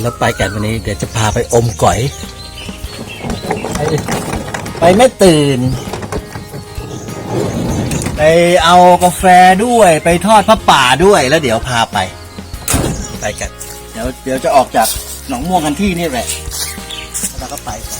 ยวเราไปกันวันนี้เดี๋ยวจะพาไปอมก๋อย ไปไปไม่ตื่น ไปเอากาแฟด้วย ไปทอดพระป่าด้วยแล้วเดี๋ยวพาไป ไปกัน เดี๋ยวเดี๋ยวจะออกจากหนองม่วงกันที่นี่แหละแล้วก็ไปกัน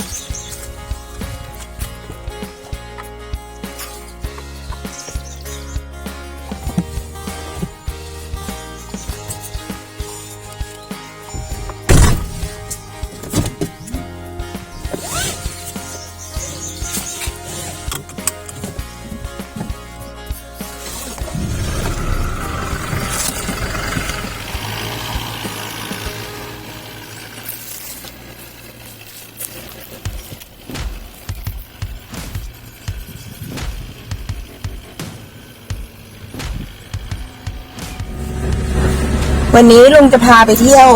วันนี้ลุงจะพาไปเที่ยว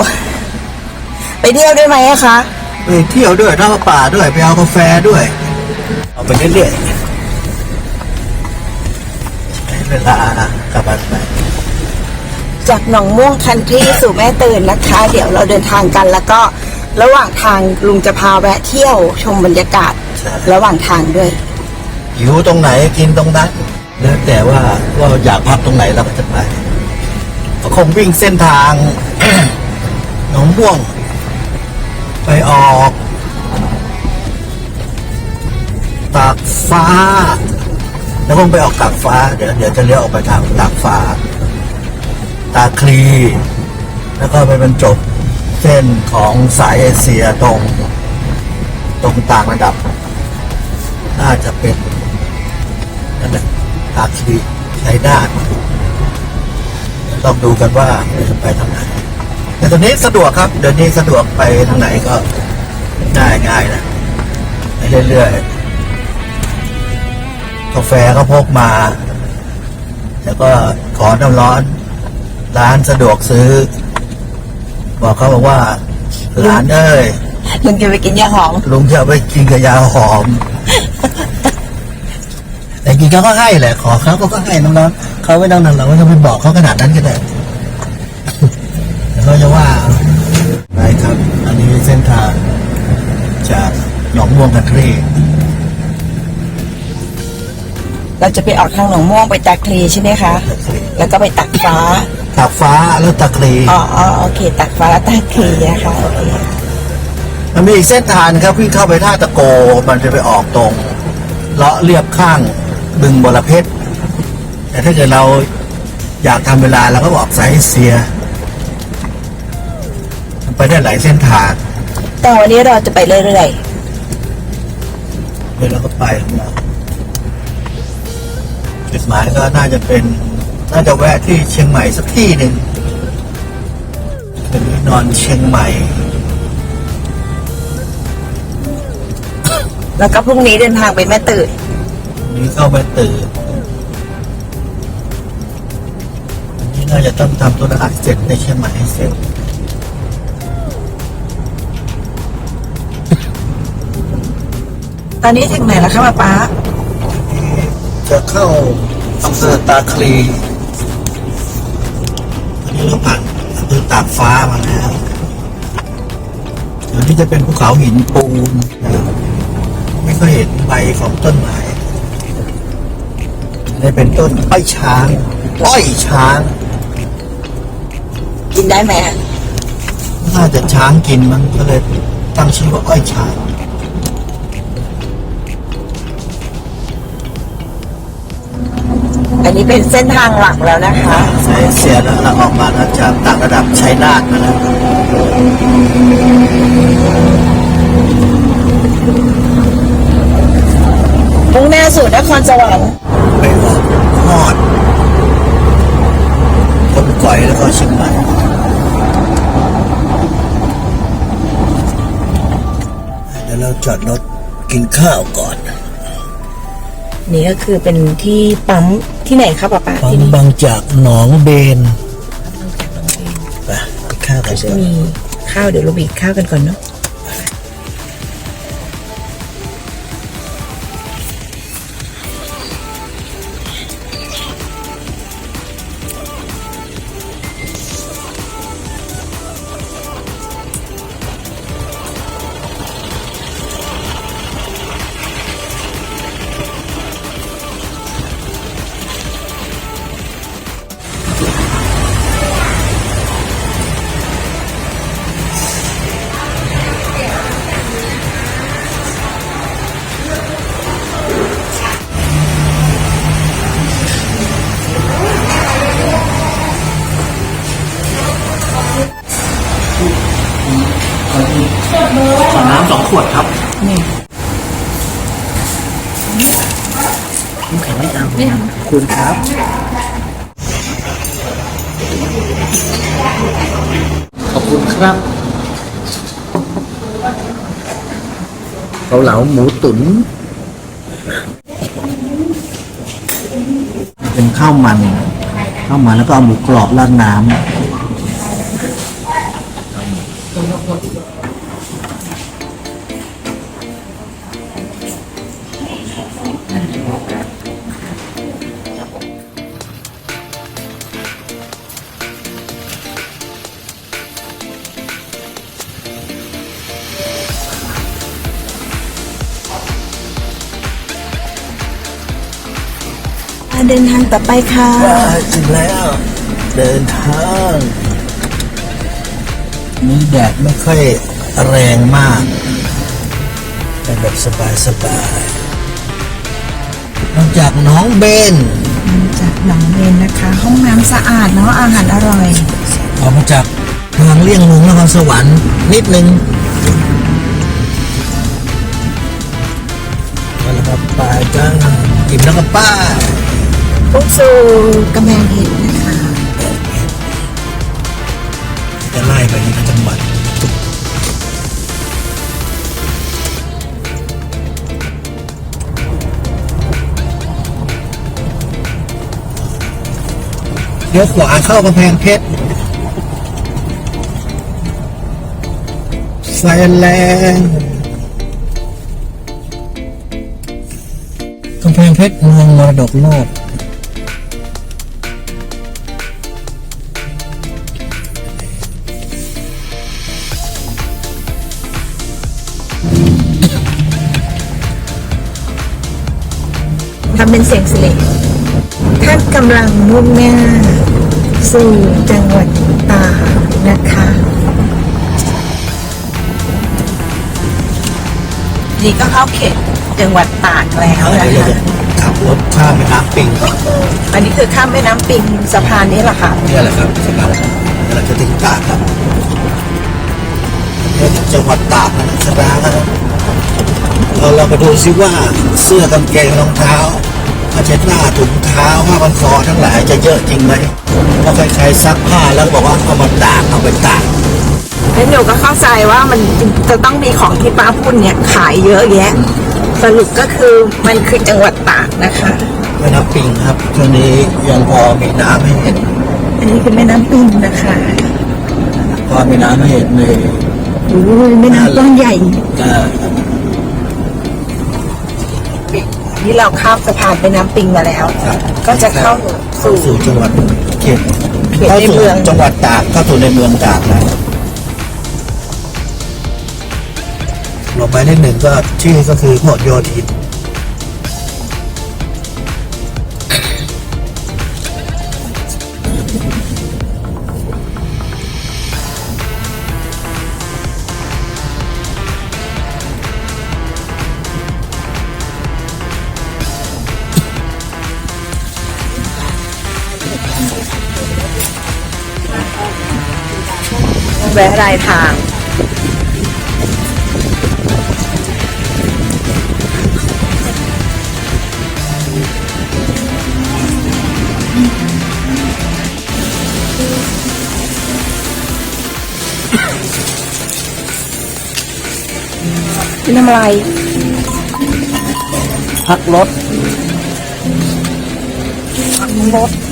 ไปเที่ยวได้ไหมอะคะ ไปเที่ยวด้วยทอดพระป่าด้วยไปเอากาแฟด้วย เอาไปเรื่อยๆใช้เวลากลับบ้านไปจากหนองม่วงคันทรีสู่แม่ตื่นนะคะ เดี๋ยวเราเดินทางกันแล้วก็ระหว่างทางลุงจะพาแวะเที่ยวชมบรรยากาศใช่ระหว่างทางด้วยหิวตรงไหนกินตรงนั้นแล้วแต่ว่าว่าอยากพักตรงไหนเราก็จะไป ก็คงวิ่งเส้นทาง หนองม่วง ไปออกตากฟ้า แล้วคงไปออกตากฟ้า เดี๋ยวเดี๋ยวจะเลี้ยวออกไปทางตากฟ้า ตาคลี แล้วก็ไปบรรจบเส้นของสายเอเชียตรง ตรงต่างระดับ น่าจะเป็นนั่นแหละตาคลีใช้ด้า ต้องดูกันว่าจะไปทางไหนแต่ตอนนี้สะดวกครับ เดี๋ยวนี้สะดวกไปทางไหนก็ง่ายง่ายนะไปเรื่อยๆกาแฟก็พกมา แล้วก็ขอน้ำร้อน ร้านสะดวกซื้อ บอกเขาบอกว่าร้านเอ้ยลุงจะไปกินยาหอมลุงจะเอาไปกินกับยาหอม แต่จริงเขาก็ให้แหละ ขอเขาเขาก็ให้น้องๆเขาไม่ต้องนั่นเราไม่ต้องไปบอกเขาขนาดนั้นก็ได้เดี๋ยวเขาจะว่าไปครับ อันนี้เส้นทางจากหนองม่วงกันทรีเราจะไปออกทางหนองม่วงไปตาคลีใช่ไหมคะ แล้วก็ไปตักฟ้าตากฟ้าแล้วตะคลีอ๋ออ๋อโอเค ตักฟ้าแล้วตาคลีนะคะโอเคมันมีอีกเส้นทางครับวิ่งเข้าไปท่าตะโก มันจะไปออกตรงเลาะเรียบข้าง บึงบรเพชรแต่ถ้าเกิดเราอยากทำเวลาเราก็บอกสายเอเซียมันไปได้หลายเส้นทางแต่วันนี้เราจะไปเรื่อยเดี๋ยวเราก็ไปของเราจุดหมายก็น่าจะเป็น น่าจะแวะที่เชียงใหม่สักที่หนึ่งคืนนี้นอนเชียงใหม่ๆแล้วก็พรุ่งนี้เดินทางไปแม่ตื่นวั นนี้เข้าไปตื่นวันนี้น่าจะต้องทำธุระเสร็จในเชียงใหม่ให้เสร็จตอนนี้ถึงไหนแล้วคะป้าป๊าจะเข้าอำเภอตาคลีอันนี้เราผ่านอำเภอตากฟ้ามาแล้วเดี๋ยวนี้จะเป็นภูเขาหินปูนนะครับไม่ค่อยเห็นใบของต้นไม้ ได้เป็นต้นอ้อยช้าง อ้อยช้าง กินได้ไหมอะน่าจะช้างกินมันก็เลยตั้งชื่อว่าอ้อยช้างอันนี้เป็นเส้นทางหลักแล้วนะคะสายเสียแล้วเราออกมาแล้วจากต่างระดับชัยนาทมาแล้วมุ่งหน้าสู่นครสวรรค์ ไปออกฮอดคนก่อยแล้วก็เชียงใหม่เดี๋ยวเราจอดรถกินข้าวก่อน นี่ก็คือเป็นที่ปั๊มที่ไหนครับป้าป๊าปั๊มที่นี่บางจากหนองเบนไปกินข้าวกันเถอะมีข้าวเดี๋ยวเราบีบข้าวกันก่อนเนาะ ครับนี่น้ำแข็งไม่เอาไม่เอาคุณครับ ขอบคุณครับเกาเหลาหมูตุ๋นเป็นข้าวมันข้าวมันแล้วก็เอาหมูกรอบราดน้ำ ดินทางต่อไปค่ะถึงแล้ว เดินทางนี่แดดไม่ค่อยแรงมากเป็นแบบสบายสบายๆนอกจากน้องเบนจากหนองเรนนะคะ ห้องน้ำสะอาดเนาะอาหารอร่อย ออกมาจากทางเลี่ยงเมืองนครสวรรค์นิดนึงมาแล้วครับไปกันอิ่มแล้วก็ป้า พุ่งสู่กำแพงเพชรนะคะ จะไล่ไปที่จังหวัดเลี้ยวขวาเข้ากำแพงเพชรไฟแรงกำแพงเพชรเมืองมรดกโลก เป็นเสียงสิริท่านกำลังมุ่งหน้า สู่จังหวัดตากนะคะนี่ก็เข้าเขตจังหวัดตากแล้วเดี๋ยวนะเราคะจะขับรถข้ามแม่น้ำปิงก่อนอันนี้คือข้ามแม่น้ำปิงสะพานนี้แหละค่ะนี่แหละครับสำหรับเดี๋ยวเราจะถึงตากครับเนี่ยจังหวัดตากนะครับเราเรามาดูซิว่าเสื้อกางเกงรองเท้า ผ้าเช็ดหน้าถุงเท้าผ้าพันคอทั้งหลายจะเยอะจริงไหมเพราะใครๆซักผ้าแล้วบอกว่าเอามาตากเอาไปตากแล้วหนูก็เข้าใจว่ามันจะต้องมีของที่ป้าพูดเนี่ยขายเยอะแยะ สรุปก็คือมันคือจังหวัดตากนะคะแม่น้ำปิงครับช่วงนี้ยังพอมีน้ำให้เห็น อันนี้คือแม่น้ำปิงนะคะ พอมีน้ำให้เห็นเลยโอ้ยแม่น้ำต้นใหญ่ ก็นี่เราข้ามสะพานไปน้ำปิงมาแล้วก็จะเข้าเข้าสู่สู่จังหวัดเขตเขตเข้าในสู่เมือง จังหวัดตากเข้าสู่ในเมืองตากแล้วลงไปเลขหนึ่งก็ชื่อก็คือพหลโยธิน แวะรายทางเป็นทำอะไร พักรถรถ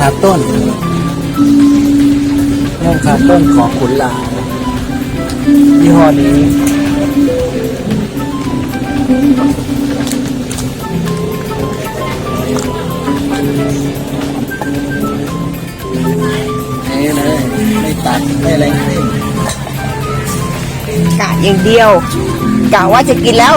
ห้องขาต้นห้องขาต้นของขุนลางยี่ห้อนี้นี่เลย ไม่ตัด ไม่อะไรให้กะอย่างเดียวกะว่าจะกินแล้ว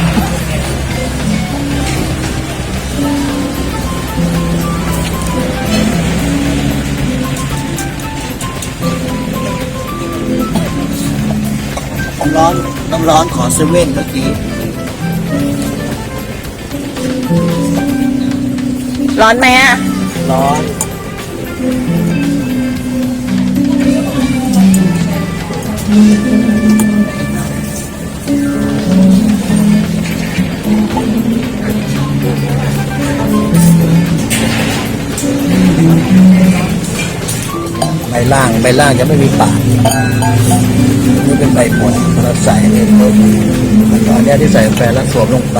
น้ำร้อนขอเซเว่นเมื่อกี้ ร้อนไหมอะ ร้อน ใบล่างใบล่างจะไม่มีปากนี่เป็นใบบนเราใส่เลยตอนนี้ที่ใส่แฟนแล้วสวมลงไป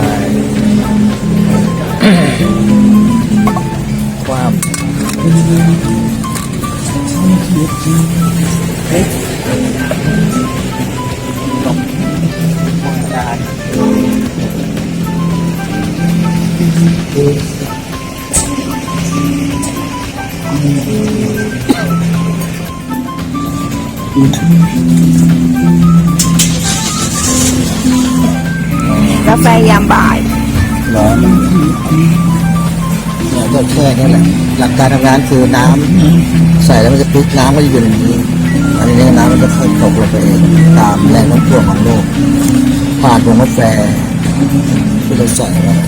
ความเฮ้ยตกมองดาน กาแฟยามบ่ายร้อนเนี่ยก็แค่นี้แหละหลักการทำงานคือน้ำใส่แล้วมันจะพลิกน้ำก็จะอยู่อย่างนี้ อันนี้น้ำมันจะค่อยตกลงไปเองตามแรงโน้มถ่วงของโลก ผ่านวงกาแฟที่เราใส่แล้ว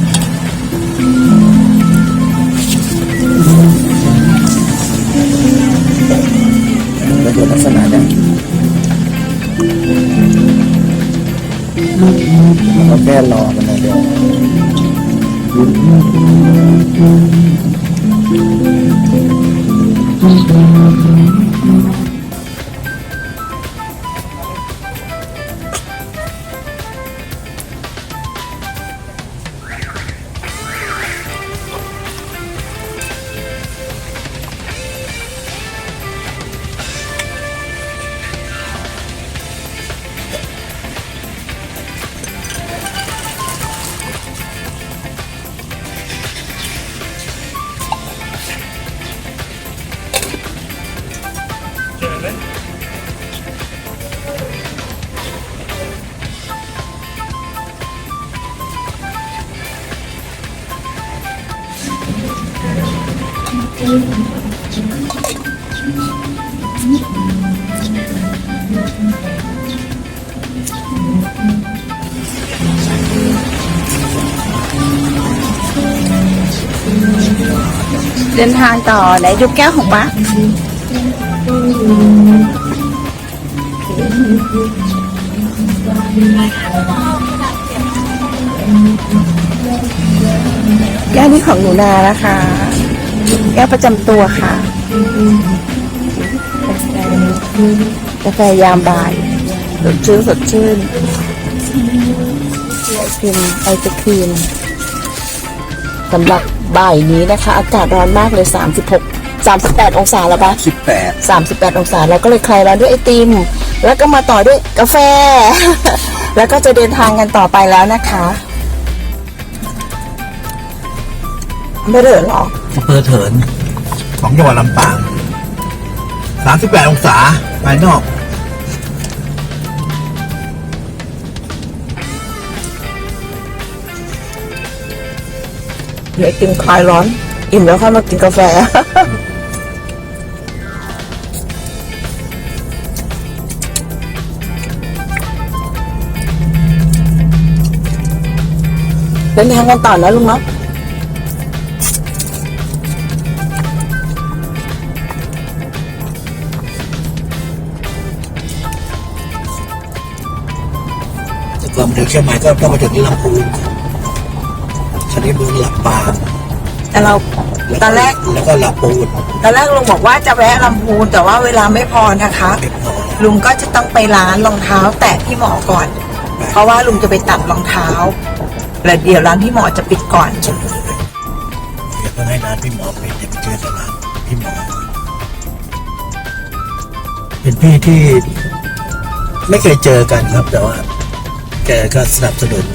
เกิดลักษณะเนี้ยเราก็แค่รอมันนะเดียว เดินทางต่อไหนดูแก้วของป้าแก้วนี้ของหนูนานะคะ แก้วประจำตัวค่ะ กาแฟยามบ่ายสดชื่นสดชื่นไอศครีมไอศครีมสำหรับบ่ายนี้นะคะ อากาศร้อนมากเลย 36 38 องศาแล้วปะสิบแปด38 องศาเราก็เลยคลายร้อนด้วยไอติม แล้วก็มาต่อด้วยกาแฟ แล้วก็จะเดินทางกันต่อไปแล้วนะคะ ไม่เดินหรออำเภอเถิน ของจังหวัดลำปางสามสิบแปดองศาภายนอก เดี๋ยวไอติมคลายร้อน อิ่มแล้วค่อยมากินกาแฟ เดินทางกันต่อนะลุงเนาะ ชียงใหม่ก็ต้องมาถึงที่ลำพูนชนิดเมืองลำปางแต่เราตอนแรก แล้วก็ลำปูนตอนแรกลุงบอกว่าจะแวะลำพูนแต่ว่าเวลาไม่พอนะคะไม่พอลุงก็จะต้องไปร้านรองเท้า แตะพี่หมอก่อน เพราะว่าลุงจะไปตัดรองเท้าแล้วเดี๋ยวร้านพี่หมอจะปิดก่อนเดี๋ยวเพิ่งให้ร้านพี่หมอปิดเดี๋ยวไปเจอกับร้านพี่หมอเป็นพี่ที่ ไม่เคยเจอกันครับแต่ว่า แกก็สนับสนุน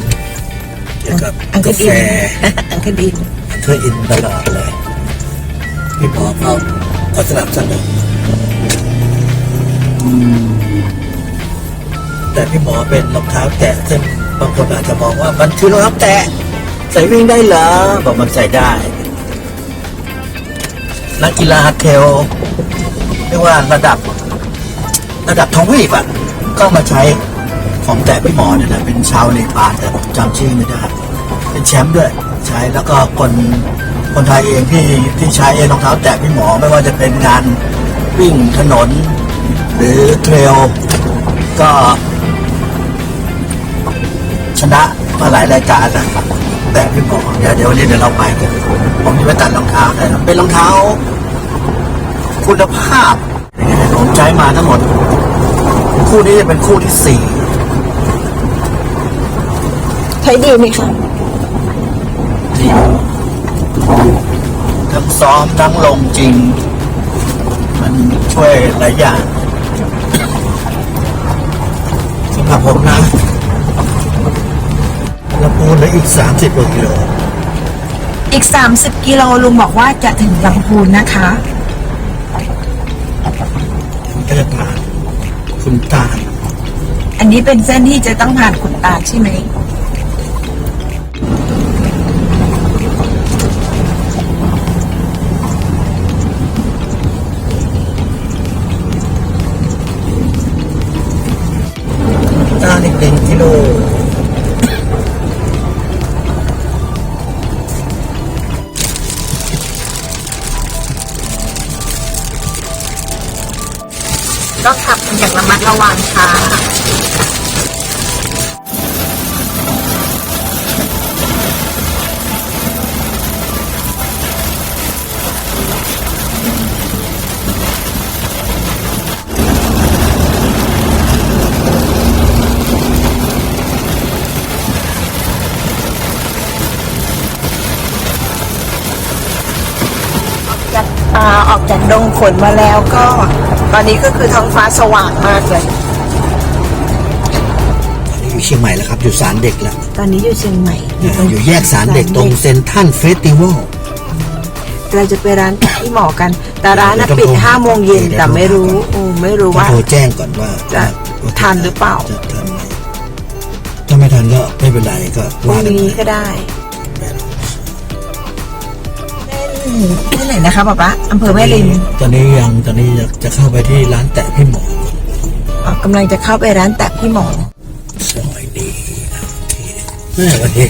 เกี่ยวกับองกากาแฟดินอังกาดินเพื่ออินตลอดเลยพี่ปอเก็ก็สนับสนุนแต่พี่หมอเป็นรองเท้าแตะซึ่งบางคนอาจจะมองว่ามันคือรองเท้าแตะใส่วิ่งได้เหรอบอกมันใส่ได้ นักกีฬาเทลไม่ว่าระดับ ระดับทวีปอะก็มาใช้ ของแตะพี่หมอเนี่ยนะเป็นชาวเนปาลแต่ผมจำชื่อไม่ได้เป็นแชมป์ด้วยใช้แล้วก็คนคนไทยเองที่ที่ใช้รองเท้าแตะพี่หมอไม่ว่าจะเป็นงานวิ่งถนน หรือเทรลก็ ชนะมาหลายรายการนะครับแต่พี่หมอเดี๋ยวเดี๋ยววันนี้เดี๋ยวเราไปกันผมจะไปตัดรองเท้าให้นะเป็นรองเท้า คุณภาพผมใช้มาทั้งหมด คู่นี้จะเป็นคู่ที่สี่ ช้ดีไหมคะที่ทั้งซ้อมทั้งลงจริง มันช่วยหลายอย่างสำหรับผมนะลำพูนเหลืออีกสามสิบกว่ากิโลอีก 30 กิโลลุงบอกว่าจะถึงลำพูนนะคะก็จะผ่านคุณตาลอันนี้เป็นเส้นที่จะต้องผ่านขุนตาลใช่ไหม ดระวังค่ะจากอ่าออกจากดงฝนมาแล้วก็ ตอนนี้ก็คือท้องฟ้าสว่างมากเลยอันนี้อยู่เชียงใหม่แล้วครับ อยู่สารเด็กแล้ว ตอนนี้อยู่เชียงใหม่อ่าอยู่แยกสารเด็กตรงเซนทรันเฟสติวัลเราจะไปร้านพี่หมอกัน แต่ร้านน่ะปิดห้าโมงเย็นแต่ไม่รู้โอ้ไม่รู้ต้องว่าโทรแจ้งก่อนว่าจะทันหรือเปล่าจะทันไหมถ้าไม่ทันก็ไม่เป็นไรก็พรุ่ว่างกันนี้ก็ได้ ที่ไหนนะคะป๊าป๊าอำเภอแม่ริมตอนนี้ยังตอนนี้จะจะเข้าไปที่ร้านแตะพี่หมออ๋อกำลังจะเข้าไปร้านแตะพี่หมอซอยนี้โอเคแม่วันนี้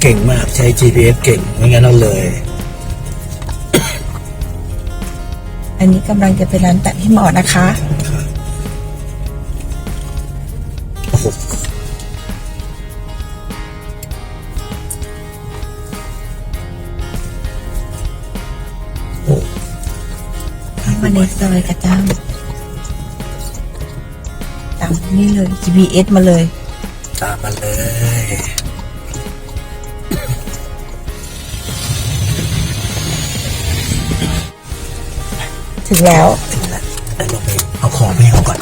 เก่งมากใช้ GPS เก่งไม่งั้นเอาเลย อันนี้กำลังจะไปร้านแตะพี่หมอนะคะ มาในซอยกระจ้างตามนี่เลย GPS มาเลย ตามมาเลยถึงแล้วถึงแล้วเดี๋ยวเราไปเอาของไปให้เขาก่อน